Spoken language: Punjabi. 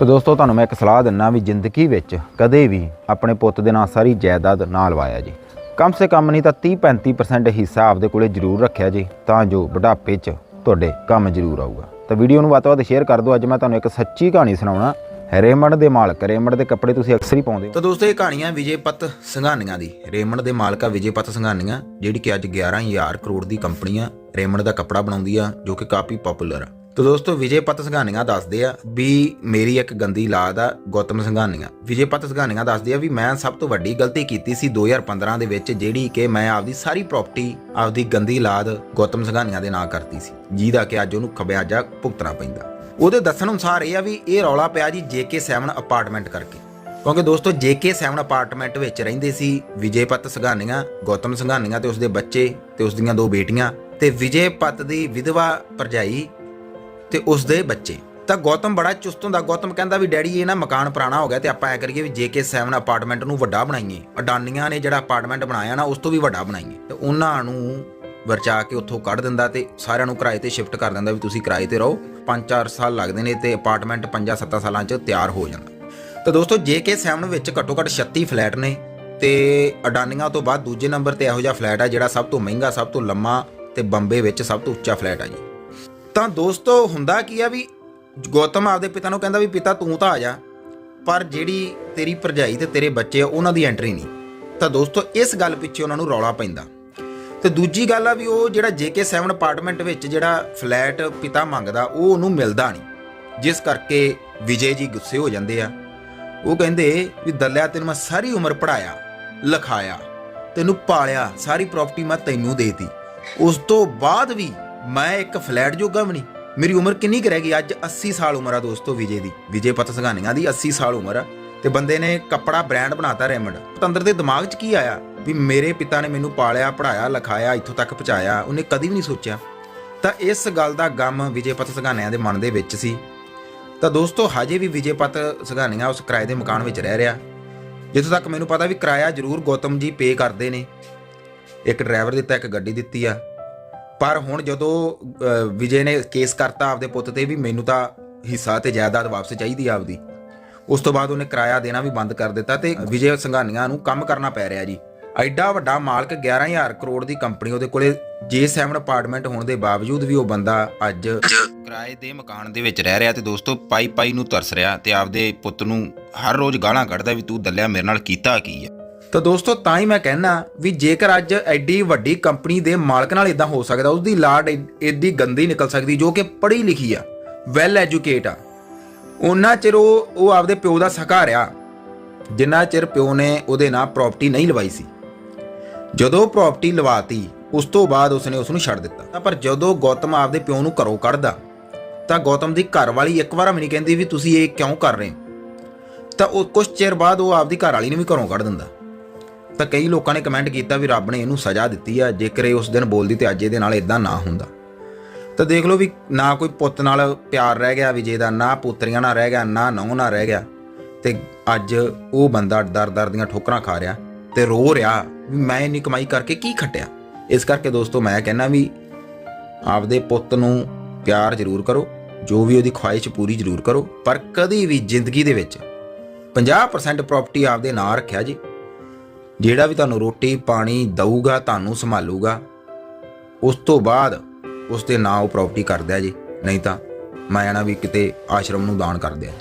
ਤਾਂ ਦੋਸਤੋ ਤੁਹਾਨੂੰ ਮੈਂ ਇੱਕ ਸਲਾਹ ਦਿੰਨਾ ਵੀ ਜ਼ਿੰਦਗੀ ਵਿੱਚ ਕਦੇ ਵੀ ਆਪਣੇ ਪੁੱਤ ਦੇ ਨਾਂ ਸਾਰੀ ਜਾਇਦਾਦ ਨਾ ਲਵਾਇਆ ਜੀ। ਕਮ ਸੇ ਕਮ ਨਹੀਂ ਤਾਂ 30-35% ਹਿੱਸਾ ਆਪਦੇ ਕੋਲੇ ਜ਼ਰੂਰ ਰੱਖਿਆ ਜੀ, ਤਾਂ ਜੋ ਬੁਢਾਪੇ 'ਚ ਤੁਹਾਡੇ ਕੰਮ ਜ਼ਰੂਰ ਆਊਗਾ। ਤਾਂ ਵੀਡੀਓ ਨੂੰ ਵੱਧ ਤੋਂ ਵੱਧ ਸ਼ੇਅਰ ਕਰ ਦਿਓ, ਅੱਜ ਮੈਂ ਤੁਹਾਨੂੰ ਇੱਕ ਸੱਚੀ ਕਹਾਣੀ ਸੁਣਾਉਣਾ। ਰੇਮੰਡ ਦੇ ਮਾਲਕ, ਰੇਮੰਡ ਦੇ ਕੱਪੜੇ ਤੁਸੀਂ ਅਕਸਰ ਹੀ ਪਾਉਂਦੇ ਹੋ। ਤਾਂ ਦੋਸਤੋ ਇਹ ਕਹਾਣੀਆਂ ਵਿਜੇਪਤ ਸੰਘਾਨੀਆਂ ਦੀ। ਰੇਮੰਡ ਦੇ ਮਾਲਕਾ ਵਿਜੇਪਤ ਸੰਘਾਨੀਆਂ, ਜਿਹੜੀ ਕਿ ਅੱਜ 11000 ਕਰੋੜ ਦੀ ਕੰਪਨੀ ਆ ਰੇਮੰਡ ਦਾ ਕੱਪੜਾ ਬਣਾਉਂਦੀ ਆ, ਜੋ ਕਿ ਕਾਫੀ ਪਪੂਲਰ ਆ। ਤਾਂ ਦੋਸਤੋ ਵਿਜੇਪਤ ਸੰਘਾਨੀਆਂ ਦੱਸਦੇ ਆ ਵੀ ਮੇਰੀ ਇੱਕ ਗੰਦੀ ਲਾਦ ਆ, ਗੌਤਮ ਸੰਘਾਨੀਆਂ। ਵਿਜੇਪਤ ਸੰਘਾਨੀਆਂ ਦੱਸਦੇ ਆ ਵੀ ਮੈਂ ਸਭ ਤੋਂ ਵੱਡੀ ਗਲਤੀ ਕੀਤੀ ਸੀ 2015 ਦੇ ਵਿੱਚ, ਜਿਹੜੀ ਕਿ ਮੈਂ ਆਪਦੀ ਸਾਰੀ ਪ੍ਰਾਪਰਟੀ ਆਪਦੀ ਗੰਦੀ ਲਾਦ ਗੌਤਮ ਸੰਘਾਨੀਆਂ ਦੇ ਨਾਂ ਕਰਤੀ ਸੀ। ਜਿਹਦਾ ਕਿ ਅੱਜ ਉਹਨੂੰ ਖਬਿਆਜਾ ਭੁਗਤਣਾ ਪੈਂਦਾ। ਉਹਦੇ ਦੱਸਣ ਅਨੁਸਾਰ ਇਹ ਆ ਵੀ ਇਹ ਰੌਲਾ ਪਿਆ ਜੀ JK7 ਅਪਾਰਟਮੈਂਟ ਕਰਕੇ। ਕਿਉਂਕਿ ਦੋਸਤੋ JK7 ਅਪਾਰਟਮੈਂਟ ਵਿੱਚ ਰਹਿੰਦੇ ਸੀ ਵਿਜੇਪਤ ਸੰਘਾਨੀਆਂ, ਗੌਤਮ ਸੰਘਾਨੀਆਂ ਤੇ ਉਸਦੇ ਬੱਚੇ ਤੇ ਉਸ ਦੀਆਂ ਦੋ ਬੇਟੀਆਂ ਤੇ ਵਿਜੇਪਤ ਦੀ ਵਿਧਵਾ ਭਰਜਾਈ ਤੇ ਉਸਦੇ ਬੱਚੇ। ਤਾਂ ਗੌਤਮ ਬੜਾ ਚੁਸਤ ਹੁੰਦਾ। ਗੌਤਮ ਕਹਿੰਦਾ ਵੀ, ਡੈਡੀ, ਇਹ ਨਾ ਮਕਾਨ ਪੁਰਾਣਾ ਹੋ ਗਿਆ ਤੇ ਆਪਾਂ ਐ ਕਰੀਏ ਵੀ JK7 ਅਪਾਰਟਮੈਂਟ ਨੂੰ ਵੱਡਾ ਬਣਾਈਏ। ਅਡਾਨੀਆਂ ਨੇ ਜਿਹੜਾ ਅਪਾਰਟਮੈਂਟ ਬਣਾਇਆ ਨਾ, ਉਸ ਤੋਂ ਵੀ ਵੱਡਾ ਬਣਾਈਏ। ਤੇ ਉਹਨਾਂ ਨੂੰ ਵਰਚਾ ਕੇ ਉੱਥੋਂ ਕੱਢ ਦਿੰਦਾ ਤੇ ਸਾਰਿਆਂ ਨੂੰ ਕਿਰਾਏ ਤੇ ਸ਼ਿਫਟ ਕਰ ਦਿੰਦਾ ਵੀ ਤੁਸੀਂ ਕਿਰਾਏ ਤੇ ਰਹੋ। 5-4 ਸਾਲ ਲੱਗਦੇ ਨੇ ਤੇ ਅਪਾਰਟਮੈਂਟ 5-7 ਸਾਲਾਂ 'ਚ ਤਿਆਰ ਹੋ ਜਾਂਦਾ। ਤਾਂ ਦੋਸਤੋ JK7 ਵਿੱਚ ਘੱਟੋ ਘੱਟ 36 ਫਲੈਟ ਨੇ ਤੇ ਅਡਾਨੀਆਂ ਤੋਂ ਬਾਅਦ ਦੂਜੇ ਨੰਬਰ ਤੇ ਇਹੋ ਜਿਹਾ ਫਲੈਟ ਆ ਜਿਹੜਾ ਸਭ ਤੋਂ ਮਹਿੰਗਾ, ਸਭ ਤੋਂ ਲੰਮਾ ਤੇ ਬੰਬੇ ਵਿੱਚ ਸਭ ਤੋਂ ਉੱਚਾ ਫਲੈਟ ਆ ਜੀ। ਤਾਂ ਦੋਸਤੋ, ਹੁੰਦਾ ਕੀ ਆ ਵੀ ਗੌਤਮ ਆਪਦੇ ਪਿਤਾ ਨੂੰ ਕਹਿੰਦਾ ਵੀ, ਪਿਤਾ, ਤੂੰ ਤਾਂ ਆ ਜਾ। ਪਰ ਜਿਹੜੀ ਤੇਰੀ ਭਰਜਾਈ ਤੇ ਤੇਰੇ ਬੱਚੇ ਆ, ਉਹਨਾਂ ਦੀ ਐਂਟਰੀ ਨਹੀਂ। ਤਾਂ ਦੋਸਤੋ, ਇਸ ਗੱਲ ਪਿੱਛੇ ਉਹਨਾਂ ਨੂੰ ਰੌਲਾ ਪੈਂਦਾ। ਤੇ ਦੂਜੀ ਗੱਲ ਆ ਵੀ ਉਹ ਜਿਹੜਾ JK7 ਅਪਾਰਟਮੈਂਟ ਵਿੱਚ ਜਿਹੜਾ ਫਲੈਟ ਪਿਤਾ ਮੰਗਦਾ, ਉਹ ਉਹਨੂੰ ਮਿਲਦਾ ਨਹੀਂ। ਜਿਸ ਕਰਕੇ ਵਿਜੇ ਜੀ ਗੁੱਸੇ ਹੋ ਜਾਂਦੇ ਆ। ਉਹ ਕਹਿੰਦੇ ਵੀ, ਦੱਲਿਆ, ਤੈਨੂੰ ਮੈਂ ਸਾਰੀ ਉਮਰ ਪੜਾਇਆ ਲਿਖਾਇਆ, ਤੈਨੂੰ ਪਾਲਿਆ, ਸਾਰੀ ਪ੍ਰਾਪਰਟੀ ਮੈਂ ਤੈਨੂੰ ਦੇਤੀ। ਉਸ ਤੋਂ ਬਾਅਦ ਵੀ ਮੈਂ ਇੱਕ ਫਲੈਟ ਜੋਗਾ ਵੀ ਨਹੀਂ। ਮੇਰੀ ਉਮਰ ਕਿੰਨੀ ਕੁ ਰਹਿ ਗਈ? ਅੱਜ 80 ਸਾਲ ਉਮਰ ਆ ਦੋਸਤੋ ਵਿਜੇ ਦੀ। ਵਿਜੇ ਪਤ ਸੰਘਾਨੀਆਂ ਦੀ 80 ਸਾਲ ਉਮਰ ਆ। ਤੇ ਬੰਦੇ ਨੇ ਕੱਪੜਾ ਬ੍ਰਾਂਡ ਬਣਾਤਾ ਰੈਮੰਡ। ਪਤੰਦਰ ਦੇ ਦਿਮਾਗ 'ਚ ਕੀ ਆਇਆ? ਵੀ ਮੇਰੇ ਪਿਤਾ ਨੇ ਮੈਨੂੰ ਪਾਲਿਆ ਪੜਾਇਆ ਲਿਖਾਇਆ, ਇੱਥੋਂ ਤੱਕ ਪਹੁੰਚਾਇਆ, ਉਹਨੇ ਕਦੀ ਵੀ ਨਹੀਂ ਸੋਚਿਆ। ਤਾਂ ਇਸ ਗੱਲ ਦਾ ਗਮ ਵਿਜੇ ਪਤ ਸੰਘਾਨੀਆਂ ਦੇ ਮਨ ਦੇ ਵਿੱਚ ਸੀ। ਤਾਂ ਦੋਸਤੋ ਹਜੇ ਵੀ ਵਿਜੇ ਪਤ ਸੰਘਾਨੀਆਂ ਉਸ ਕਿਰਾਏ ਦੇ ਮਕਾਨ ਵਿੱਚ ਰਹਿ ਰਿਹਾ। ਜਿੱਥੋਂ ਤੱਕ ਮੈਨੂੰ ਪਤਾ ਵੀ ਕਿਰਾਇਆ ਜ਼ਰੂਰ ਗੌਤਮ ਜੀ ਪੇ ਕਰਦੇ ਨੇ। ਇੱਕ ਡਰਾਈਵਰ ਦਿੱਤਾ, ਇੱਕ ਗੱਡੀ ਦਿੱਤੀ ਆ। ਪਰ ਹੁਣ ਜਦੋਂ ਵਿਜੇ ਨੇ ਕੇਸ ਕਰਤਾ ਆਪਦੇ ਪੁੱਤ ਤੇ ਵੀ ਮੈਨੂੰ ਤਾਂ ਹਿੱਸਾ ਤੇ ਜਾਇਦਾਦ ਵਾਪਸ ਚਾਹੀਦੀ ਆ ਆਪਦੀ। ਉਸ ਤੋਂ ਬਾਅਦ ਉਹਨੇ ਕਿਰਾਇਆ ਦੇਣਾ ਵੀ ਬੰਦ ਕਰ ਦਿੱਤਾ ਤੇ ਵਿਜੇ ਸੰਘਾਨੀਆਂ ਨੂੰ ਕੰਮ ਕਰਨਾ ਪੈ ਰਿਹਾ ਜੀ। ਐਡਾ ਵੱਡਾ ਮਾਲਕ 11000 ਕਰੋੜ ਦੀ ਕੰਪਨੀ ਉਹਦੇ ਕੋਲੇ J7 ਅਪਾਰਟਮੈਂਟ ਹੋਣ ਦੇ ਬਾਵਜੂਦ ਵੀ ਉਹ ਬੰਦਾ ਅੱਜ ਕਿਰਾਏ ਦੇ ਮਕਾਨ ਦੇ ਵਿੱਚ ਰਹਿ ਰਿਹਾ ਤੇ ਦੋਸਤੋ ਪਾਈ ਪਾਈ ਨੂੰ ਤਰਸ ਰਿਹਾ ਤੇ ਆਪਦੇ ਪੁੱਤ ਨੂੰ ਹਰ ਰੋਜ਼ ਗਾਲਾਂ ਕੱਢਦਾ ਵੀ ਤੂੰ ਦੱਲਿਆ ਮੇਰੇ ਨਾਲ ਕੀਤਾ ਕੀ ਆ। ਤਾਂ ਦੋਸਤੋ, ਤਾਂ ਹੀ ਮੈਂ ਕਹਿਣਾ ਵੀ ਜੇਕਰ ਅੱਜ ਐਡੀ ਵੱਡੀ ਕੰਪਨੀ ਦੇ ਮਾਲਕ ਨਾਲ ਇਦਾਂ ਹੋ ਸਕਦਾ, ਉਸਦੀ ਲਾਟ ਏਡੀ ਗੰਦੀ ਨਿਕਲ ਸਕਦੀ, ਜੋ ਕਿ ਪੜ੍ਹੀ ਲਿਖੀ ਆ ਵੈਲ ਐਜੂਕੇਟ ਆ। ਉਹਨਾਂ ਚਿਰ ਉਹ ਉਹ ਆਪਦੇ ਪਿਓ ਦਾ ਸਕਾ ਰਿਹਾ, ਜਿੰਨਾ ਚਿਰ ਪਿਓ ਨੇ ਉਹਦੇ ਨਾਲ ਪ੍ਰਾਪਰਟੀ ਨਹੀਂ ਲਵਾਈ ਸੀ। ਜਦੋਂ ਪ੍ਰਾਪਰਟੀ ਲਵਾਤੀ, ਉਸ ਤੋਂ ਬਾਅਦ ਉਸਨੇ ਉਸ ਨੂੰ ਛੱਡ ਦਿੱਤਾ। ਪਰ ਜਦੋਂ ਗੌਤਮ ਆਪਦੇ ਪਿਓ ਨੂੰ ਘਰੋਂ ਕੱਢਦਾ, ਤਾਂ ਗੌਤਮ ਦੀ ਘਰਵਾਲੀ ਇੱਕ ਵਾਰ ਵੀ ਨਹੀਂ ਕਹਿੰਦੀ ਵੀ ਤੁਸੀਂ ਇਹ ਕਿਉਂ ਕਰ ਰਹੇ ਹੋ? ਤਾਂ ਉਹ ਕੁਝ ਚਿਰ ਬਾਅਦ ਉਹ ਆਪਦੀ ਘਰਵਾਲੀ ਨੂੰ ਵੀ ਘਰੋਂ ਕੱਢ ਦਿੰਦਾ। ਤਾਂ ਕਈ ਲੋਕਾਂ ਨੇ ਕਮੈਂਟ ਕੀਤਾ ਵੀ ਰੱਬ ਨੇ ਇਹਨੂੰ ਸਜ਼ਾ ਦਿੱਤੀ ਆ, ਜੇਕਰ ਇਹ ਉਸ ਦਿਨ ਬੋਲਦੀ ਤੇ ਅੱਜ ਇਹਦੇ ਨਾਲ ਇਦਾਂ ਨਾ ਹੁੰਦਾ। ਤਾਂ ਦੇਖ ਲਓ ਵੀ ਨਾ ਕੋਈ ਪੁੱਤ ਨਾਲ ਪਿਆਰ ਰਹਿ ਗਿਆ ਵਿਜੇ ਦਾ ਨਾ ਪੁੱਤਰੀਆਂ ਨਾਲ ਰਹਿ ਗਿਆ, ਨਾ ਨਹੁੰ ਨਾਲ ਰਹਿ ਗਿਆ, ਤੇ ਅੱਜ ਉਹ ਬੰਦਾ ਦਰ-ਦਰ ਦੀਆਂ ਠੋਕਰਾਂ ਖਾ ਰਿਹਾ ਤੇ ਰੋ ਰਿਹਾ ਵੀ ਮੈਂ ਇੰਨੀ ਕਮਾਈ ਕਰਕੇ ਕੀ ਖੱਟਿਆ। ਇਸ ਕਰਕੇ ਦੋਸਤੋ ਮੈਂ ਕਹਿੰਦਾ ਵੀ ਆਪਦੇ ਪੁੱਤ ਨੂੰ ਪਿਆਰ ਜ਼ਰੂਰ ਕਰੋ, ਜੋ ਵੀ ਉਹਦੀ ਖੁਆਇਸ਼ ਪੂਰੀ ਜ਼ਰੂਰ ਕਰੋ, ਪਰ ਕਦੀ ਵੀ ਜ਼ਿੰਦਗੀ ਦੇ ਵਿੱਚ 50% ਪ੍ਰਾਪਰਟੀ ਆਪਦੇ ਨਾਂ ਰੱਖਿਆ ਜੀ। ਜਿਹੜਾ ਵੀ ਤੁਹਾਨੂੰ ਰੋਟੀ, ਪਾਣੀ ਦਊਗਾ, ਤੁਹਾਨੂੰ ਸੰਭਾਲੂਗਾ, ਉਸ ਤੋਂ ਬਾਅਦ ਉਸ ਦੇ ਨਾਂ ਉਹ ਪ੍ਰਾਪਰਟੀ ਕਰਦਾ ਜੀ। ਨਹੀਂ ਤਾਂ ਮੈਂ ਆਣਾ ਵੀ ਕਿਤੇ ਆਸ਼ਰਮ ਨੂੰ ਦਾਨ ਕਰ ਦਿਆ।